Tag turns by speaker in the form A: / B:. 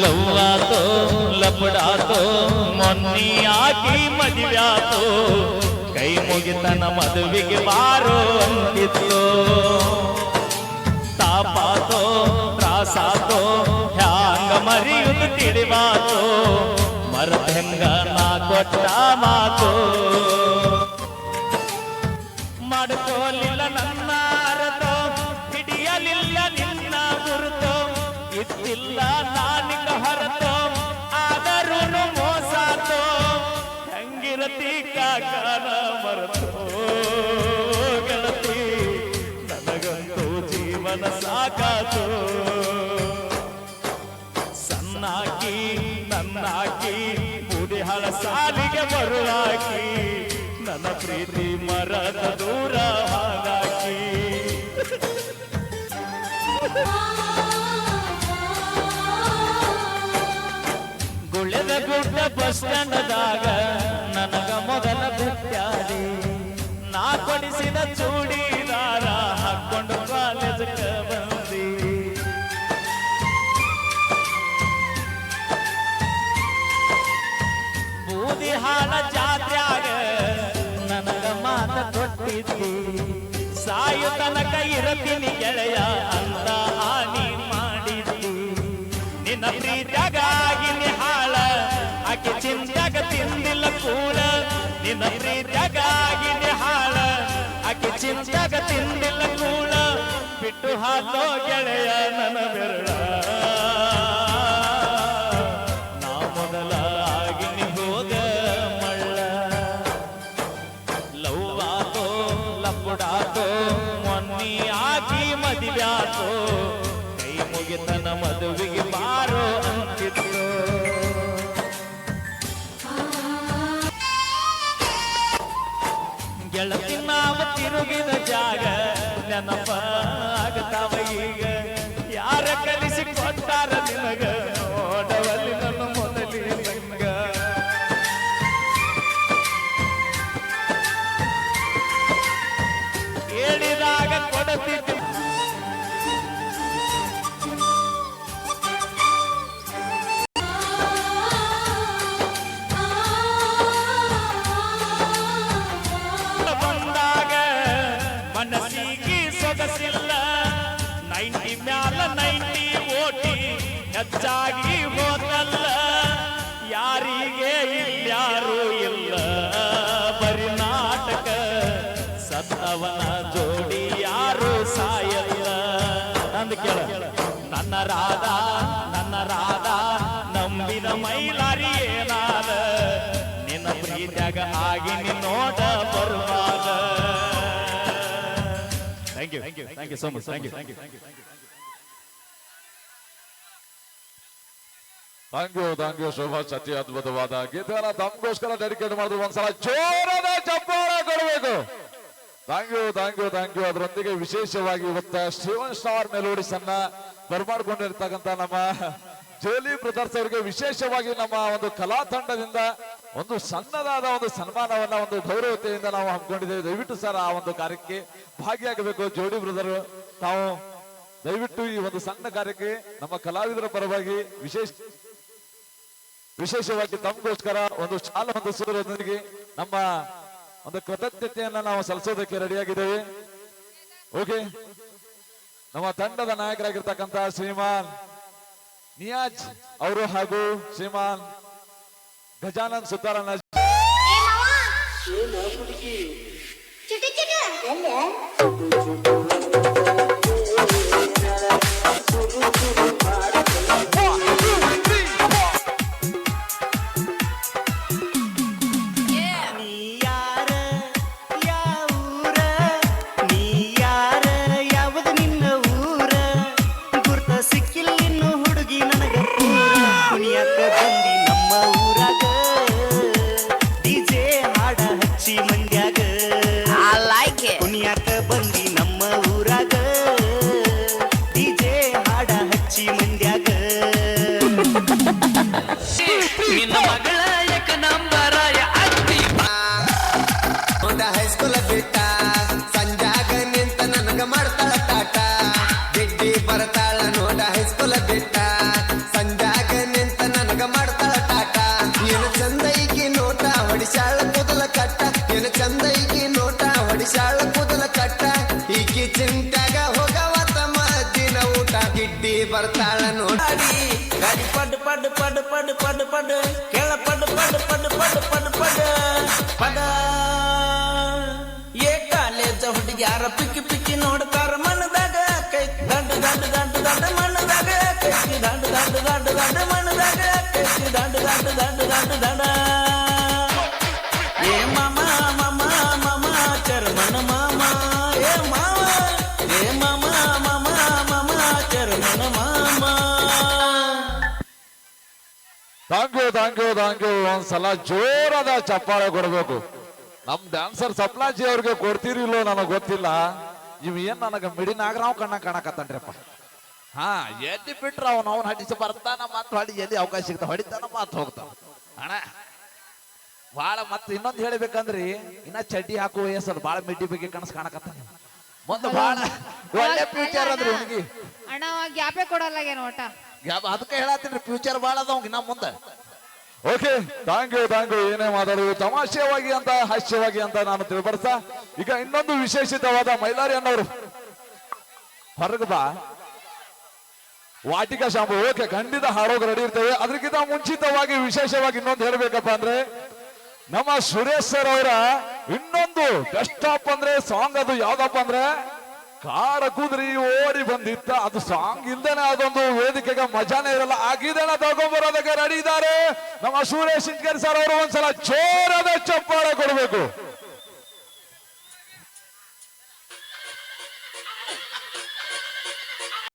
A: ಲವ್ವಾತೋ, ಲಪಡಾತೋ, ಮೊನ್ನಿ ಆಗಿ ಮದುವ್ಯಾತೋ, ಕೈ ಮುಗಿತನ ಮದುವೆಗೆ ಬಾರೋ ಅಂತಿತ್ತು. ತಾಪಾತೋ, ತ್ರಾಸಾತೋ, ಹ್ಯಾಂಗ ಮರಿಯುದು ತಿಳಿವಾತೋ. ಮರದ ಹೆಂಗ ನಾ ಕೊಟ್ಟ ಮಾತು ಕಾಕನ ಮರತೋ ಗೆಳತಿ, ನನಗಂತೂ ಜೀವನ ಸಾಕಾತು. ಸಣ್ಣಾಕಿ ನನ್ನಾಕಿ ಬುಡಿಹಳ ಸಾಲಿಗೆ ಮರುಳಾಕಿ, ನನ್ನ ಪ್ರೀತಿ ಮರದ ದೂರ ಹಾಗಾಕಿ. ಗುಳ್ಳೆದ ಗುಡ್ಡ ಬಸ್ ಸ್ಟ್ಯಾಂಡದಾಗ ನನಗ ಚೂಡಿದಾರ ಹಾಕೊಂಡು ಕಾಲೇಜಕ್ಕೆ ಬಂದಿ ಬೂದಿ ಹಾಲ ಜಾತ್ರ್ಯಾಗ ನನಗ ಮಾತ ಕೊಟ್ಟಿದ್ದಿ. ಸಾಯು ತನಕ ಇರತೀನಿ ಗೆಳೆಯ ಅಂತ ಹಾನಿ ಮಾಡಿದ್ದಿ. ನಿನ್ನ ಪ್ರೀತ್ಯಾಗಾಗಿ ಚಿಂತ್ಯಾಗ ತಿಂದಿಲ್ಲ ಕೂಡ. ಬಿಟ್ಟು ಹಾಕೋ ಗೆಳೆಯ ನನ್ನ ಬೆರಳ. ನಾ ಮೊದಲ ಆಗಿ ಹೋಗ ಮಳ್ಳ. ಲವ್ವಾತೋ ಲಪ್ಪುಡಾತೋ ಮೊನ್ನಿ ಆಗಿ ಮದುವ್ಯಾತೋ ಕೈ ಮುಗಿತನ ಮದುವೆಗೆ ತಿರುಗಿದ ಜಾಗ ನೆನಪ ಆಗ್ತಾವ ಈಗ. ಯಾರ ಕಲಿಸಿ ಕೊಟ್ಟಾರ ನಿನಗ? ಹೆಚ್ಚಾಗಿ ಹೋದಲ್ಲ ಯಾರಿಗೆ ಇಲ್ಯಾರು ಇಲ್ಲ. ಬರಿ ನಾಟಕ, ಸತ್ತವನ ಜೋಡಿ ಯಾರು ಸಾಯಲ್ಲ. ನಂದು ಕೇಳ. ನನ್ನ ರಾಧ ನನ್ನ ರಾಧ, ನಂಬಿದ ಮೈಲಾರಿ ಏನಾದ? ನಿನ್ನ ಪ್ರೀತ್ಯಾಗ ಆಗಿ ನೀ ನೋಡ ಬರುವಾಗ. Thank you thank you thank you so much thank you thank you thank you
B: thank you ಅದ್ಭುತವಾದ ಗೀತೆ ಅದ್ಭುತವಾದ ಗೀತೆಯನ್ನ ತಮಗೋಸ್ಕರ ಡೆಡಿಕೇಟ್ ಮಾಡಿದ್ರು ಒಂದ್ಸಲ. ಜೋರಾದ ಚಪ್ಪಾಳ ಕೊಡಬೇಕು. Thank you thank you thank you ಅದರೊಂದಿಗೆ ವಿಶೇಷವಾಗಿ ಇವತ್ತ ಶಿವನ್ ಸ್ಟಾರ್ ಮೆಲೋಡಿಸ್ ಅನ್ನ ಬರ್ಮಾಡ್ಕೊಂಡಿರ್ತಕ್ಕಂಥ ನಮ್ಮ ಜೋಲಿ ಬ್ರದರ್ಸ್ ಅವರಿಗೆ ವಿಶೇಷವಾಗಿ ನಮ್ಮ ಒಂದು ಕಲಾ ತಂಡದಿಂದ ಒಂದು ಸಣ್ಣದಾದ ಒಂದು ಸನ್ಮಾನವನ್ನ, ಒಂದು ಗೌರವತೆಯಿಂದ ನಾವು ಹಮ್ಮಿಕೊಂಡಿದ್ದೇವೆ. ದಯವಿಟ್ಟು ಸರ್ ಆ ಒಂದು ಕಾರ್ಯಕ್ಕೆ ಭಾಗಿಯಾಗಬೇಕು. ಜೋಡಿ ಬ್ರದರ್, ತಾವು ದಯವಿಟ್ಟು ಈ ಒಂದು ಸಣ್ಣ ಕಾರ್ಯಕ್ಕೆ ನಮ್ಮ ಕಲಾವಿದರ ಪರವಾಗಿ ವಿಶೇಷ ವಿಶೇಷವಾಗಿ ತಮಗೋಸ್ಕರ ಒಂದು ಶಾಲು ಒಂದು ಸೂರ್ಯನಿಗೆ ನಮ್ಮ ಒಂದು ಕೃತಜ್ಞತೆಯನ್ನ ನಾವು ಸಲ್ಲಿಸೋದಕ್ಕೆ ರೆಡಿಯಾಗಿದ್ದೇವೆ. ಓಕೆ? ನಮ್ಮ ತಂಡದ ನಾಯಕರಾಗಿರ್ತಕ್ಕಂತ ಶ್ರೀಮಾನ್ ನಿಯಾಜ್ ಅವರು ಹಾಗೂ ಶ್ರೀಮಾನ್ ಗಜಾನಂದ್ ಸುತಾರಣ್ಣ
C: ಚಿಟಿ
D: ನಿನ್ನ ತಾಳ
E: ನೋಡಿ
D: ಗಾಡಿ ಪಡ್ ಪಡ್ ಪಡ್ ಪಡ್ ಪಡ್ ಪಡ್ ಕೆಳ ಪಡ್ ಪಡ್ ಪಡ್ ಪಡ್ ಪಡ್ ಪಡ ಪಡ ಏ ಕಾಲೇಜ ಹುಡುಗ್ಯಾರ ಪಿಕ್ಕಿ ಪಿಕ್ಕಿ ನೋಡ್ತಾರ ಮನದಾಗ ಕೈ ದಂಡ ದಂಡ
B: thank you thank you thank you ಒಂದ್ಸಲ ಜೋರಾದ ಚಪ್ಪಾಳೆ ಕೊಡ್ಬೇಕು. ನಮ್ ಡ್ಯಾನ್ಸರ್ ಸಪ್ಲಾಜಿ ಅವ್ರಿಗೆ ಕೊಡ್ತೀರಿ ಇಲ್ಲೋ ನನಗೆ ಗೊತ್ತಿಲ್ಲ. ಇವ್ ಏನ್ ನನಗ ಮಿಡಿ ನಾಗರಾವ್ ಕಣ್ಣ ಕಾಣಕತ್ತನ್ರಿಪ್ಪ. ಹಾ ಎಲ್ಲಿ ಬಿಟ್ರ ಅವನ್ ಅವನ್ ಹಡಿಸಿ ಬರ್ತಾನ ಮತ್ತ ಹೊಡಿ ಎಲ್ಲಿ ಅವಕಾಶ ಸಿಗ್ತಾ ಹೊಡಿತಾನ ಮಾತು ಹೋಗ್ತಾವ ಅಣ್ಣ ಬಾಳ ಮತ್ತೆ ಇನ್ನೊಂದ್ ಹೇಳ್ಬೇಕಂದ್ರಿ ಇನ್ನ ಚಡ್ಡಿ ಹಾಕುವ ಸರ್ ಬಾಳ ಮಿಡ್ಡಿ ಬಗ್ಗೆ ಕನಸು ಕಾಣಕತ್ತಾನ ಮುಂದೆ ಬಾಳ ಒಳ್ಳೆ ಫ್ಯೂಚರ್ ಅಂದ್ರಿ ಹುಡುಗಿ.
F: ಅಣ್ಣ ಗ್ಯಾಪೇ ಕೊಡಲ್ಲ ಒಟ್ಟ?
B: ಅದಕ್ಕೆ ಹೇಳತ್ತೀನಿ ಫ್ಯೂಚರ್ ಬಾಳ ಅದ ಇನ್ನ ಮುಂದೆ. Okay thank you thank you ಏನೇ ಮಾತಾಡೋದು ತಮಾಷೆಯವಾಗಿ ಅಂತ, ಹಾಸ್ಯವಾಗಿ ಅಂತ ನಾನು ತಿಳ್ಬರ್ತಾ, ಈಗ ಇನ್ನೊಂದು ವಿಶೇಷಿತವಾದ ಮೈಲಾರಿ ಅನ್ನೋರು. ವಾಟಿಕಾ ಶಾಂಪು, ಓಕೆ, ಖಂಡಿತ ಹಾಡೋಕೆ ರೆಡಿ ಇರ್ತೇವೆ. ಅದಕ್ಕಿಂತ ಮುಂಚಿತವಾಗಿ, ವಿಶೇಷವಾಗಿ ಇನ್ನೊಂದು ಹೇಳ್ಬೇಕಪ್ಪ ಅಂದ್ರೆ, ನಮ್ಮ ಸುರೇಶ್ ಸರ್ ಅವರ ಇನ್ನೊಂದು ಬೆಸ್ಟ್ ಆಪ್ ಅಂದ್ರೆ ಸಾಂಗ್ ಅದು ಯಾವ್ದಪ್ಪ ಅಂದ್ರೆ ಕಾಡ ಕುದ್ರಿ ಓಡಿ ಬಂದಿತ್ತ. ಅದು ಸಾಂಗ್ ಇಲ್ದೇನೆ ಅದೊಂದು ವೇದಿಕೆಗೆ ಮಜಾನೇ ಇರಲ್ಲ. ಆಗಿದ್ದೇನೆ ತಗೊಂಡ್ಬರೋದಕ್ಕೆ ರೆಡಿ ಇದ್ದಾರೆ. ನಮ್ಮ ಸುರೇಶ್ ಸಿಂಗರ್ ಸರ್ ಅವರು ಒಂದ್ಸಲ ಚೋರದ ಚಪ್ಪಾಳೆ ಕೊಡಬೇಕು.